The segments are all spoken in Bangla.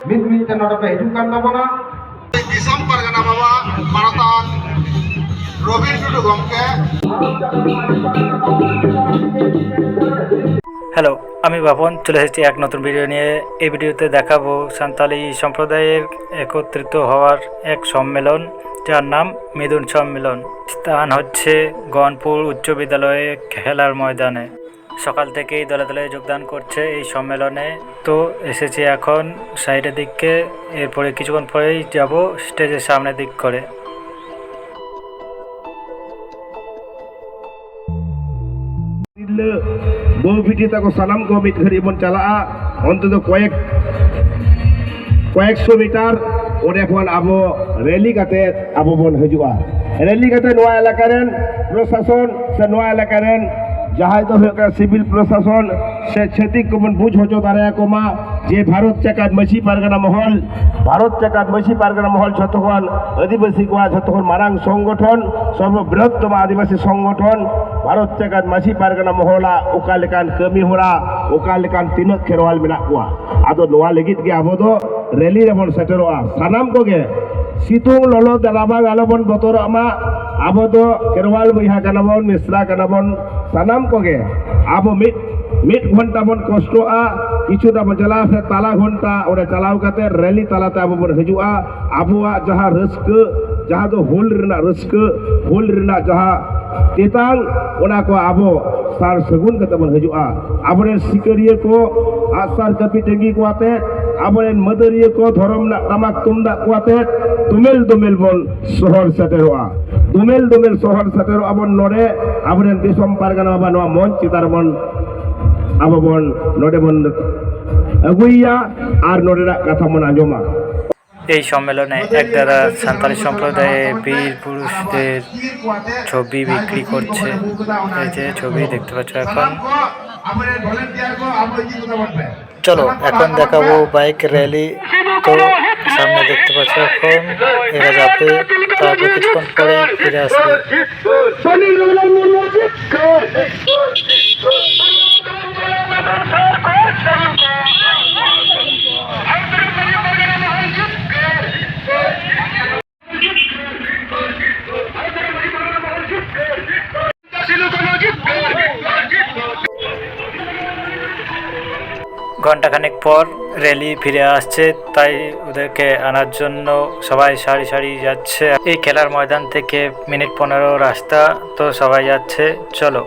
ᱢᱤᱫ ᱢᱤᱫ ᱛᱮ ᱱᱚᱰᱮ ᱯᱮ ᱦᱤᱡᱩᱜ ᱠᱟᱱ ᱛᱟᱵᱚᱱᱟ ᱫᱤᱥᱚᱢ ᱯᱟᱨᱜᱟᱱᱟ ᱵᱟᱵᱟ ᱢᱟᱱᱚᱛᱟᱱ রবীন টুডু গমকে হ্যালো আমি বাপন চলে এসেছি এক নতুন ভিডিও নিয়ে এই ভিডিওতে দেখাবো সান্তালি সম্প্রদায়ের একত্রিত হওয়ার এক সম্মেলন যার নাম মিদুন সম্মেলন স্থান হচ্ছে গনপুর উচ্চ বিদ্যালয়ে খেলার ময়দানে সকাল থেকেই দলে দলে যোগদান করছে এই সম্মেলনে তো এসেছি এখন সাইডের দিককে এরপরে কিছুক্ষণ পরেই যাব স্টেজের সামনের দিক করে ᱵᱟᱹᱦᱩ ᱵᱤᱴᱤ ᱛᱟᱠᱚ ᱥᱟᱱᱟᱢ ᱠᱚ ᱢᱤᱫ ᱜᱷᱟᱹᱲᱤᱡ ᱵᱚᱱ ᱪᱟᱞᱟᱜᱼᱟ ᱚᱱᱛᱮ ᱫᱚ ᱠᱚᱭᱮᱠ ᱠᱚᱭᱮᱠᱥᱚ ᱢᱤᱴᱟᱨ ᱚᱸᱰᱮ ᱠᱷᱚᱱ ᱟᱵᱚ ᱨᱮᱞᱤ ᱠᱟᱛᱮᱫ ᱟᱵᱚ ᱵᱚᱱ ᱦᱤᱡᱩᱜᱼᱟ ᱨᱮᱞᱤ ᱠᱟᱛᱮᱫ ᱱᱚᱣᱟ ᱮᱞᱟᱠᱟ ᱨᱮᱱ ᱯᱨᱚᱥᱟᱥᱚᱱ ᱥᱮ ᱱᱚᱣᱟ ᱮᱞᱟᱠᱟ ᱨᱮᱱ ᱡᱟᱦᱟᱸᱭ ᱫᱚ ᱦᱩᱭᱩᱜ ᱠᱟᱱᱟ ᱥᱤᱵᱤᱞ ᱯᱨᱚᱥᱟᱥᱚᱱ ᱥᱮ ᱪᱷᱟᱹᱛᱤᱠ ᱠᱚᱵᱚᱱ ᱵᱩᱡᱽ ᱦᱚᱪᱚ ᱫᱟᱲᱮᱭᱟᱠᱚ ᱢᱟ ᱡᱮ ᱵᱷᱟᱨᱚᱛ ᱪᱮᱠᱟᱛ ᱢᱟᱹᱡᱷᱤ ᱯᱟᱨᱜᱟᱱᱟ ᱢᱚᱦᱚᱞ ᱵᱷᱟᱨᱚᱛ ᱪᱮᱠᱟᱛ ᱢᱟᱹᱡᱷᱤ ᱯᱟᱨᱜᱟᱱᱟ ᱢᱚᱦᱚᱞ ᱡᱷᱚᱛᱚ ᱠᱷᱚᱱ ᱟᱹᱫᱤᱵᱟᱹᱥᱤ ᱠᱚᱣᱟᱜ ᱡᱷᱚᱛᱚ ᱠᱷᱚᱱ ᱢᱟᱨᱟᱝ ᱥᱚᱝᱜᱚᱴᱷᱚᱱ ᱥᱚᱨᱵᱚ ᱵᱨᱤᱦᱚᱛᱛᱚᱢ ᱟᱹᱫᱤᱵᱟᱹᱥᱤ ᱥᱚᱝᱜᱚᱴᱷᱚᱱ ᱵᱷᱟᱨᱚᱛ ᱪᱮᱠᱟᱛ ᱢᱟᱹᱡᱷᱤ ᱯᱟᱨᱜᱟᱱᱟ ᱢᱚᱦᱚᱞᱟᱜ ᱚᱠᱟ ᱞᱮᱠᱟᱱ ᱠᱟᱹᱢᱤ ᱦᱚᱨᱟ ᱚᱠᱟ ᱞᱮᱠᱟᱱ ᱛᱤᱱᱟᱹᱜ ᱠᱷᱮᱨᱣᱟᱞ ᱢᱮᱱᱟᱜ ᱠᱚᱣᱟ ᱟᱫᱚ ᱱᱚᱣᱟ ᱞᱟᱹᱜᱤᱫ ᱜᱮ ᱟᱵᱚ ᱫᱚ ᱨᱮᱞᱤ ᱨᱮᱵᱚᱱ ᱥᱮᱴᱮᱨᱚᱜᱼᱟ ᱥᱟᱱᱟᱢ ᱠᱚᱜᱮ ᱥᱤᱛᱩᱝ ᱞᱚᱞᱚ ᱫᱟᱨᱟᱵᱟᱝ ᱟᱞᱚᱵᱚᱱ ᱵᱚᱛᱚᱨᱚᱜᱼᱢᱟ ᱟᱵᱚ ᱫᱚ ᱠᱷᱮᱨᱣᱟᱞ ᱵᱚᱭᱦᱟ ᱠᱟᱱᱟᱵᱚᱱ ᱢᱤᱥᱨᱟ ᱠᱟᱱᱟᱵᱚᱱ ᱥᱟᱱᱟᱢ ᱠᱚᱜᱮ ᱟᱵᱚ ᱢᱤᱫ ᱢᱤᱫ ᱜᱷᱚᱱᱴᱟ ᱵᱚᱱ ᱠᱚᱥᱴᱚᱜᱼᱟ ᱠᱤᱪᱷᱩᱴᱟ ᱵᱚᱱ ᱪᱟᱞᱟᱜᱼᱟ ᱥᱮ ᱛᱟᱞᱟ ᱜᱷᱚᱱᱴᱟ ᱚᱸᱰᱮ ᱪᱟᱞᱟᱣ ᱠᱟᱛᱮ ᱨᱮᱞᱤ ᱛᱟᱞᱟᱛᱮ ᱟᱵᱚ ᱵᱚᱱ ᱦᱤᱡᱩᱜᱼᱟ ᱟᱵᱚᱣᱟᱜ ᱡᱟᱦᱟᱸ ᱨᱟᱹᱥᱠᱟᱹ ᱡᱟᱦᱟᱸ ᱫᱚ ᱦᱩᱞ ᱨᱮᱱᱟᱜ ᱨᱟᱹᱥᱠᱟᱹ ᱦᱩᱞ ᱨᱮᱱᱟᱜ ᱡᱟᱦᱟᱸ ᱛᱮᱛᱟᱝ ᱚᱱᱟ ko ᱟᱵᱚ ᱥᱟᱨ ᱥᱟᱹᱜᱩᱱ ᱠᱟᱛᱮ ᱵᱚᱱ ᱦᱤᱡᱩᱜᱼᱟ ᱟᱵᱚᱨᱮᱱ ᱥᱤᱠᱟᱹᱨᱤᱭᱟᱹ ᱠᱚ ᱟᱜᱼᱥᱟᱨ ᱠᱟᱹᱯᱤ ᱴᱟᱸᱜᱤ ᱠᱚ ᱟᱛᱮ ᱟᱵᱚᱨᱮᱱ ᱢᱟᱹᱫᱟᱹᱨᱤᱭᱟᱹ ᱠᱚ ᱫᱷᱚᱨᱚᱢ ᱨᱮᱱᱟᱜ ᱴᱟᱢᱟᱠ ᱛᱩᱢᱫᱟᱜ ᱠᱚ ᱟᱛᱮ ᱫᱚᱢᱮᱞ ᱫᱚᱢᱮᱞ ᱵᱚᱱ ᱥᱚᱦᱚᱨ ᱥᱮᱴᱮᱨᱚᱜᱼᱟ দুমেল দুমেল শহর সাথে আবন নড়ে আবার দিশম পারগান আবার নয় মন চিতার মন আবন নড়ে বন আগুইয়া আর নড়েরা কথা মন আজমা। এই সম্মেলনে একদারা সাঁতারি সম্প্রদায়ে বীর পুরুষদের ছবি বিক্রি করছে। এই যে ছবি দেখতে পাচ্ছ এখন। চলো, এখন দেখাবো বাইক র্যালি। তো সামনে দেখতে পাচ্ছ এখন এরা যাবে তারপর কিছুক্ষণ পরে ফিরে আসবে ঘন্টাখানেক পর র্যালি ফিরে আসছে, তাই ওদেরকে আনার জন্য সবাই সারি সারি যাচ্ছে। এই খেলার ময়দান থেকে মিনিট পনেরো রাস্তা, তো সবাই যাচ্ছে, চলো।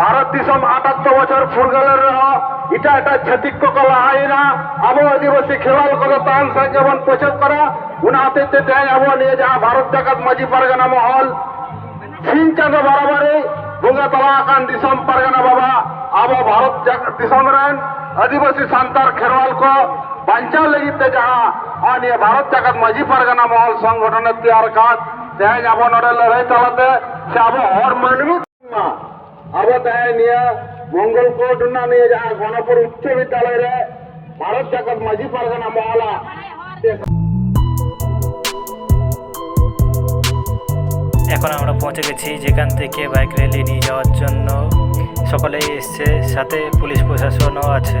ভারত দিশম। আটাত্তর বছর ফুরগালের এটা একটা ಛತಿಕ್ಕ কলা আয়না আবহাওয়া দিবসে খেলাল করে তান যেমন প্রচার করা। উনি উনাতে দেয় আবহাওয়া নিয়ে যা, ভারত জাকাত মাঝি পারগানা মহল। সিন চাঁদে বারাবারে, গঙ্গা তলা কান দিশম পারগানা বাবা আবো ভারত দিশম রেন আদিবাসী সান্তার খেরোয়াল কো বাঞ্চা লেগিতে যা, আর নিয়ে ভারত জাকাত মাঝি পারগানা মহল সংগঠনের তৈয়ার কাজ। দেয় আবো নড়ে লড়াই চালাতে সে আবো হর মানুষ আবো দেয় নিয়ে মঙ্গলকোট নামে আর গণপুর উচ্চ বিদ্যালয়ের ভারত জগৎ মাঝি পারগানা মহলা এখন আমরা পৌঁছে গেছি যেখান থেকে বাইক র্যালি নিয়ে যাওয়ার জন্য। সকলেই এসছে সাথে পুলিশ প্রশাসনও আছে।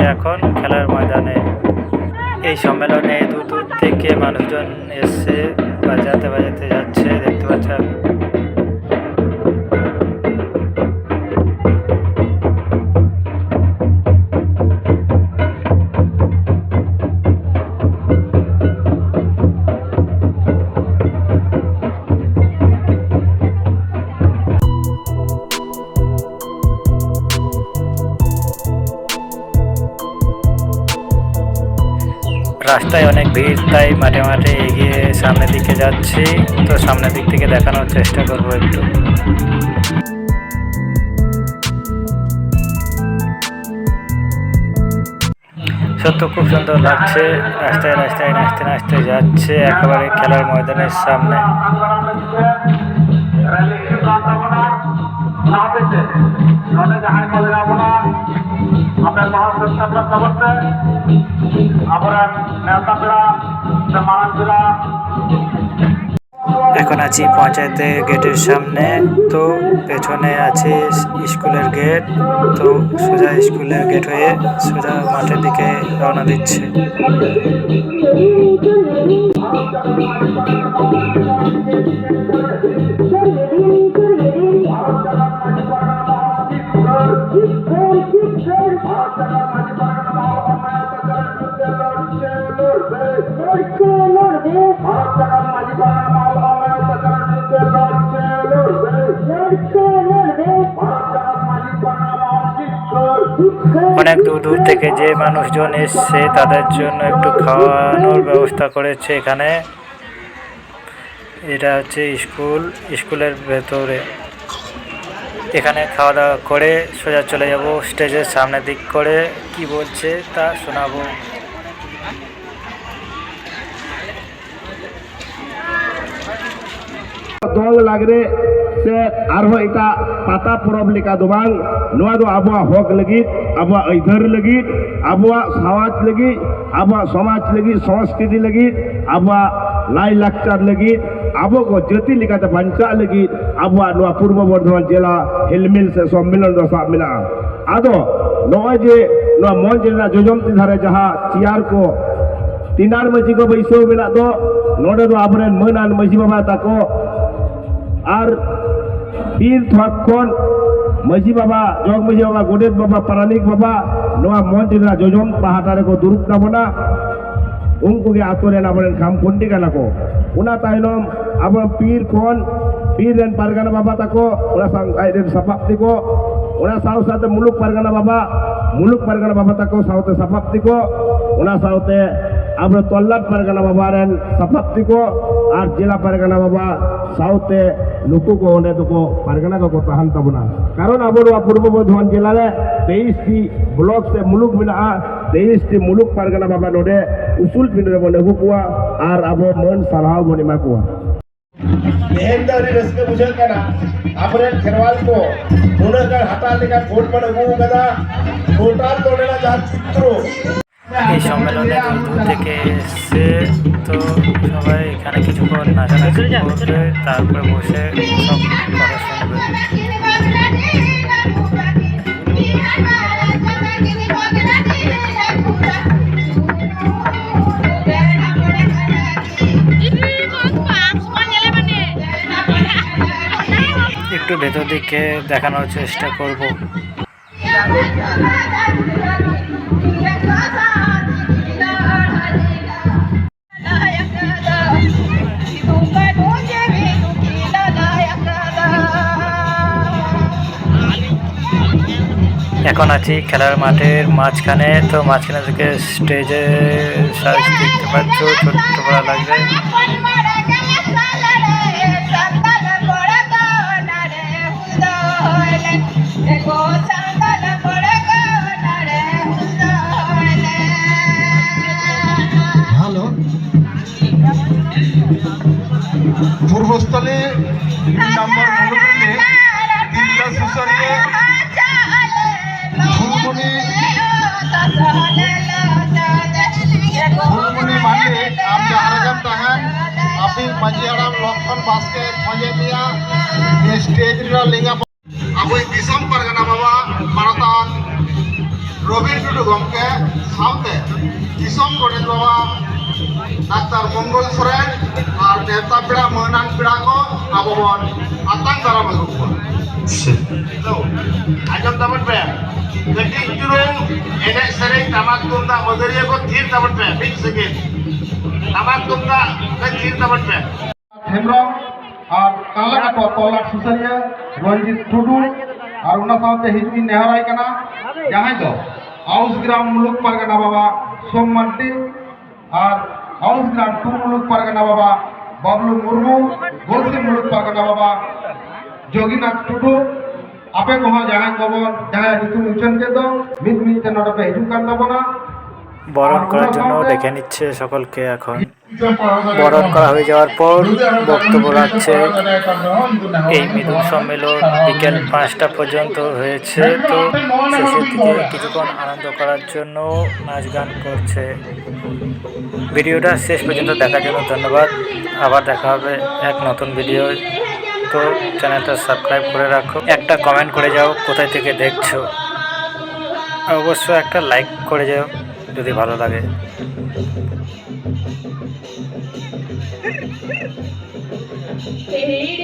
যাচ্ছে এখন খেলার ময়দানে। এই সম্মেলনে দূর দূর থেকে মানুষজন এসছে বাজাতে বাজাতে যাচ্ছে, দেখতে পাচ্ছেন। রাস্তায় অনেক ভিড় তাই মাঠে মাঠে এগিয়ে সামনের দিকে যাচ্ছি তো সামনের দিক থেকে দেখানোর চেষ্টা করব একটু সত্য খুব সুন্দর লাগছে রাস্তায় রাস্তায় নাচতে নাচতে যাচ্ছে একেবারে খেলার ময়দানের সামনে এখন আছি পঞ্চায়েতের গেটের সামনে। তো পেছনে আছে স্কুলের গেট। তো সোজা স্কুলের গেট হয়ে সোজা মাঠের দিকে রওনা দিচ্ছে। অনেক দূর দূর থেকে যে মানুষজন এসছে, তাদের জন্য একটু খাওয়ানোর ব্যবস্থা করেছে এখানে। এটা হচ্ছে স্কুল, স্কুলের ভেতরে। এখানে খাওয়া দাওয়া করে সোজা চলে যাব স্টেজের সামনের দিক করে। কি বলছে তা শোনাবো। दल लागरे से आरो इटा पाता परब लेका दोबांग नोआ दो आबुआ हक लगी आबुआ ऐधर लगी आबुआ सावाज लगी आबुआ समाज लगी संस्कृति लगी आबुआ लाई लक्षार लगी आबो को जति लेका त पंचा लगी पूर्व बर्धमान जिला हिलमिल से सम्मेलन दो साथ मिला आदो नोआ जे को तिनार माजी को बैसो मिला दो नोडे दो आबरे मनान मजी बाबा तक আর ᱵᱤᱨ ᱛᱷᱚᱠ ᱠᱷᱚᱱ ᱢᱟᱹᱡᱷᱤ ᱵᱟᱵᱟ ᱡᱚᱜᱽ ᱢᱟᱹᱡᱷᱤ ᱵᱟᱵᱟ ᱜᱚᱰᱮᱛ ᱵᱟᱵᱟ ᱯᱟᱨᱟᱱᱤᱠ ᱵᱟᱵᱟ ᱱᱚᱣᱟ ᱢᱚᱱᱛᱨᱤ ᱨᱮᱱᱟᱜ ᱡᱚᱡᱚᱢ ᱯᱟᱦᱴᱟ ᱨᱮᱠᱚ ᱫᱩᱲᱩᱵ ᱛᱟᱵᱚᱱᱟ ᱩᱱᱠᱩ ᱜᱮ ᱟᱛᱳ ᱨᱮᱱ ᱟᱵᱚᱨᱮᱱ ᱠᱷᱟᱢᱠᱷᱩᱱᱴᱤ ᱠᱟᱱᱟ ᱠᱚ ᱚᱱᱟ ᱛᱟᱭᱱᱚᱢ ᱟᱵᱚ ᱯᱤᱨ ᱠᱷᱚᱱ ᱯᱤᱨ ᱨᱮᱱ ᱯᱟᱨᱜᱟᱱᱟ ᱵᱟᱵᱟ ᱛᱟᱠᱚ ᱚᱱᱟ ᱥᱟᱶ ᱟᱡ ᱨᱮᱱ ᱥᱟᱯᱟᱵ ᱛᱮᱠᱚ ᱚᱱᱟ ᱥᱟᱶ ᱥᱟᱶᱛᱮ ᱢᱩᱞᱩᱠ ᱯᱟᱨᱜᱟᱱᱟ ᱵᱟᱵᱟ ᱢᱩᱞᱩᱠ ᱯᱟᱨᱜᱟᱱᱟ ᱵᱟᱵᱟ ᱛᱟᱠᱚ ᱥᱟᱶᱛᱮ ᱥᱟᱯᱟᱵ ᱛᱮᱠᱚ ᱚᱱᱟ ᱥᱟᱶᱛᱮ ᱟᱵᱚ ᱛᱚᱞᱞᱟᱴ ᱯᱟᱨᱜᱟᱱᱟ ᱵᱟᱵᱟ ᱨᱮᱱ ᱥᱟᱯᱟᱵ ᱛᱮᱠᱚ ᱟᱨ ᱡᱮᱞᱟ ᱯᱟᱨᱜᱟᱱᱟ ᱵᱟᱵᱟ ᱥᱟᱶᱛᱮ ᱱᱩᱠᱩ ᱠᱚ ᱚᱸᱰᱮ ᱫᱚᱠᱚ ᱯᱟᱨᱜᱟᱱᱟ ᱠᱚᱠᱚ ᱛᱟᱦᱮᱱ ᱛᱟᱵᱚᱱᱟ ᱠᱟᱨᱚᱱ ᱟᱵᱚ ᱱᱚᱣᱟ ᱯᱩᱨᱵᱚ ᱵᱚᱨᱫᱷᱚᱢᱟᱱ ᱡᱮᱞᱟ ᱨᱮ ᱛᱮᱭᱤᱥᱴᱤ ᱵᱞᱚᱠ ᱥᱮ ᱢᱩᱞᱩᱠ ᱢᱮᱱᱟᱜᱼᱟ ᱛᱮᱭᱤᱥᱴᱤ ᱢᱩᱞᱩᱠ ᱯᱟᱨᱜᱟᱱᱟ ᱵᱟᱵᱟ ᱱᱚᱰᱮ ᱩᱥᱩᱞ ᱯᱤᱸᱰᱟᱹ ᱨᱮᱵᱚᱱ ᱟᱹᱜᱩ ᱠᱚᱣᱟ ᱟᱨ ᱟᱵᱚ ᱢᱟᱹᱱ ᱥᱟᱨᱦᱟᱣ ᱵᱚᱱ ᱮᱢᱟ ᱠᱚᱣᱟ ᱛᱮᱦᱮᱧ ᱫᱚ ᱟᱹᱰᱤ ᱨᱟᱹᱥᱠᱟᱹ ᱵᱩᱡᱷᱟᱹᱜ ᱠᱟᱱᱟ ᱟᱵᱚᱨᱮᱱ ᱠᱷᱮᱨᱣᱟᱞ ᱠᱚ ᱱᱩᱱᱟᱹᱜ ᱜᱟᱱ ᱦᱟᱛᱟᱣ ᱞᱮᱠᱟᱱ ᱵᱷᱳᱴ ᱵᱚᱱ ᱟᱹᱜᱩ ᱟᱠᱟᱫᱟ ᱴᱳᱴᱟᱞ ᱱᱚᱰᱮᱱᱟᱜ ᱡᱟᱦᱟᱸ চিত্র এই সম্মেলনে দূর দূর থেকে এসছে তো সবাই এখানে কিছুক্ষণ নাচানাচি করবে তারপরে বসে সব কথা শুনবে একটু ভেতর দিকে দেখানোর চেষ্টা করব এখন আছি খেলার মাঠের মাঝখানে। তো মাঝখানে থেকে স্টেজে সাইজ দেখতে পাচ্ছ, ছোট্ট করা লাগবে। পূর্বস্থলে নম্বর ঝুলমুড়ি মাঠে আমরা হারাজাম তাহার আপনি মাঝি হারাম লক্ষণ বাসকে খোঁজে নিয়া স্টেজরা লিঙ্গা আবু দিশাম পারগানা বাবা মারতান রবীন্দ্র টুডু গমকে সামতে দিশম গণেশ বাবা ডাক্তার মঙ্গল সোরেন আর নেতা পেড়া মহানান পেড়া কো আবহাওয়া ಹತ್ತಂಗೆ ಬರಬೇಕು ᱟᱸᱡᱚᱢ ᱛᱟᱵᱚᱱ ᱯᱮ ᱠᱟᱹᱴᱤᱡ ᱪᱩᱞᱩᱝ ᱮᱱᱮᱡ ᱥᱮᱨᱮᱧ ᱴᱟᱢᱟᱠ ᱛᱩᱢᱫᱟᱜ ᱢᱟᱹᱫᱟᱹᱲᱤᱭᱟᱹ ᱠᱚ ᱛᱷᱤᱨ ᱛᱟᱵᱚᱱ ᱯᱮ ᱢᱤᱫ ᱥᱮᱠᱮᱱᱰ ᱴᱟᱢᱟᱠ ᱛᱩᱢᱫᱟᱜ ᱛᱷᱤᱨ ᱛᱟᱵᱚᱱ ᱯᱮ ᱦᱮᱢᱵᱨᱚᱢ ᱟᱨ ᱠᱟᱞᱟ ᱠᱚ ᱛᱚᱞᱟᱴ ᱥᱩᱥᱟᱹᱨᱤᱭᱟᱹ ᱨᱚᱧᱡᱤᱛ ᱴᱩᱰᱩ ᱟᱨ ᱚᱱᱟ ᱥᱟᱶᱛᱮ ᱦᱤᱡᱩᱜᱤᱧ ᱱᱮᱦᱚᱨᱟᱭ ᱠᱟᱱᱟ ᱡᱟᱦᱟᱸᱭ ᱫᱚ ᱟᱣᱩᱥ ᱜᱨᱟᱢ ᱢᱩᱞᱩᱠ ᱯᱟᱨᱜᱟᱱᱟ ᱵᱟᱵᱟ ᱥᱳᱢ ᱢᱟᱱᱰᱤ ᱟᱨ आउस ग्राम टू मुलुक परगना बाबा बबलू मुर्मू गोलसी मुलुक परगना बाबा যোগীনাথ টুডু ᱟᱯᱮ ᱠᱚᱦᱚᱸ ᱡᱟᱦᱟᱸᱭ ᱠᱚᱵᱚᱱ ᱡᱟᱦᱟᱸᱭ ᱧᱩᱛᱩᱢ ᱩᱪᱷᱟᱹᱱ ᱠᱮᱫ ᱫᱚ ᱢᱤᱫ ᱢᱤᱫ ᱛᱮ ᱱᱚᱰᱮ ᱯᱮ ᱦᱤᱡᱩᱜ ᱠᱟᱱ ᱛᱟᱵᱚᱱᱟ বরণ করার জন্য ডেকে নিচ্ছে সকলকে এখন বরণ করা হয়ে যাওয়ার পর বক্তব্য রাখছে এই মিলন সম্মেলন বিকেল পাঁচটা পর্যন্ত হয়েছে তো শেষের দিকে কিছুক্ষণ আনন্দ করার জন্য নাচ গান করছে ভিডিওটা শেষ পর্যন্ত দেখার জন্য ধন্যবাদ আবার দেখা হবে এক নতুন ভিডিও তো চ্যানেলটা সাবস্ক্রাইব করে রাখো। একটা কমেন্ট করে যাও, কোথায় থেকে দেখছ? অবশ্য একটা লাইক করে যাও, যদি ভালো লাগে। রে